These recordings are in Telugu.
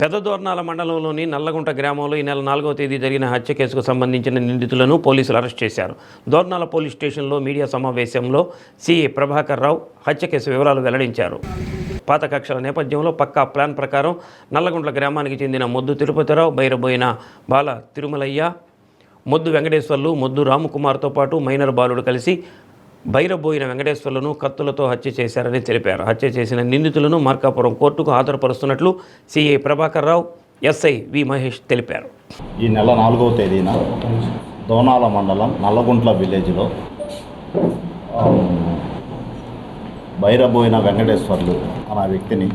పెదదోర్నాల మండలంలోని నల్లగుంట గ్రామంలో ఈ నెల నాలుగవ తేదీ జరిగిన హత్య కేసుకు సంబంధించిన నిందితులను పోలీసులు అరెస్ట్ చేశారు. దోర్నాల పోలీస్ స్టేషన్లో మీడియా సమావేశంలో సిఐ ప్రభాకర్ రావు హత్య కేసు వివరాలు వెల్లడించారు. పాత కక్షల నేపథ్యంలో పక్కా ప్లాన్ ప్రకారం నల్లగుంట్ల గ్రామానికి చెందిన మొద్దు తిరుపతిరావు బయరబోయిన బాల తిరుమలయ్య మొద్దు వెంకటేశ్వర్లు మొద్దు రామకుమార్తో పాటు మైనర్ బాలుడు కలిసి బైరబోయిన వెంకటేశ్వర్లను కత్తులతో హత్య చేశారని తెలిపారు. హత్య చేసిన నిందితులను మార్కాపురం కోర్టుకు హాజరుపరుస్తున్నట్లు CI Prabhakar Rao SI V Mahesh తెలిపారు. ఈ నెల నాలుగవ తేదీన దోనాల మండలం నల్లగుంట్ల విలేజ్లో బైరబోయిన వెంకటేశ్వర్లు అనే వ్యక్తిని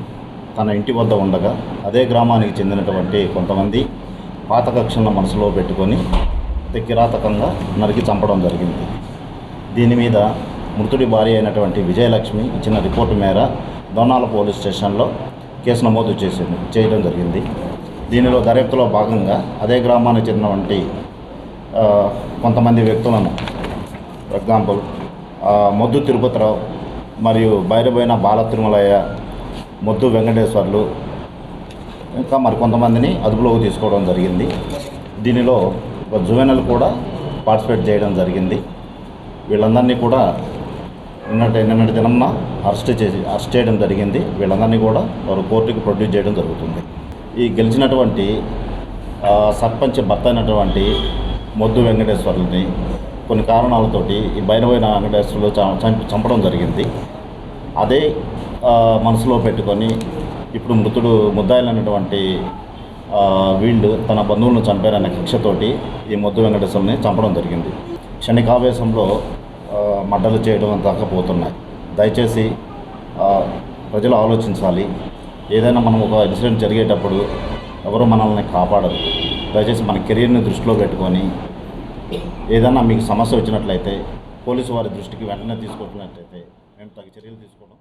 తన ఇంటి వద్ద ఉండగా అదే గ్రామానికి చెందినటువంటి కొంతమంది పాత కక్షలను మనసులో పెట్టుకొని అతి కిరాతకంగా నరికి చంపడం జరిగింది. దీని మీద మృతుడి భార్య అయినటువంటి విజయలక్ష్మి ఇచ్చిన రిపోర్టు మేర దోనాల పోలీస్ స్టేషన్లో కేసు నమోదు చేసింది చేయడం జరిగింది. దీనిలో దర్యాప్తులో భాగంగా అదే గ్రామానికి చెందినటువంటి కొంతమంది వ్యక్తులను ఫర్ ఎగ్జాంపుల్ మొద్దు తిరుపతిరావు మరియు బయలుపోయిన బాల తిరుమలయ్య మొద్దు వెంకటేశ్వర్లు ఇంకా మరి కొంతమందిని అదుపులోకి తీసుకోవడం జరిగింది. దీనిలో ఒక జువెనల్ కూడా పార్టిసిపేట్ చేయడం జరిగింది. వీళ్ళందరినీ కూడా నిన్నటి నిన్నటి దినంన అరెస్ట్ చేసి అరెస్ట్ చేయడం జరిగింది. వీళ్ళందరినీ కూడా వారు కోర్టుకి ప్రొడ్యూస్ చేయడం జరుగుతుంది. ఈ గెలిచినటువంటి సర్పంచ్ భర్త అయినటువంటి మొద్దు వెంకటేశ్వర్లని కొన్ని కారణాలతోటి ఈ బైరవైన వెంకటేశ్వర్లు చంపడం జరిగింది. అదే మనసులో పెట్టుకొని ఇప్పుడు మృతుడు ముద్దాయిలైనటువంటి వీళ్ళు తన బంధువులను చంపారనే కక్షతోటి ఈ మొద్దు వెంకటేశ్వరుని చంపడం జరిగింది. క్షణికావేశంలో మడ్డలు చేయడం దాకా పోతున్నాయి. దయచేసి ప్రజలు ఆలోచించాలి. ఏదైనా మనం ఒక ఇన్సిడెంట్ జరిగేటప్పుడు ఎవరు మనల్ని కాపాడరు. దయచేసి మన కెరీర్ని దృష్టిలో పెట్టుకొని ఏదైనా మీకు సమస్య వచ్చినట్లయితే పోలీసు వారి దృష్టికి వెంటనే తీసుకొచ్చినట్లయితే మేము తగు చర్యలు తీసుకోవడం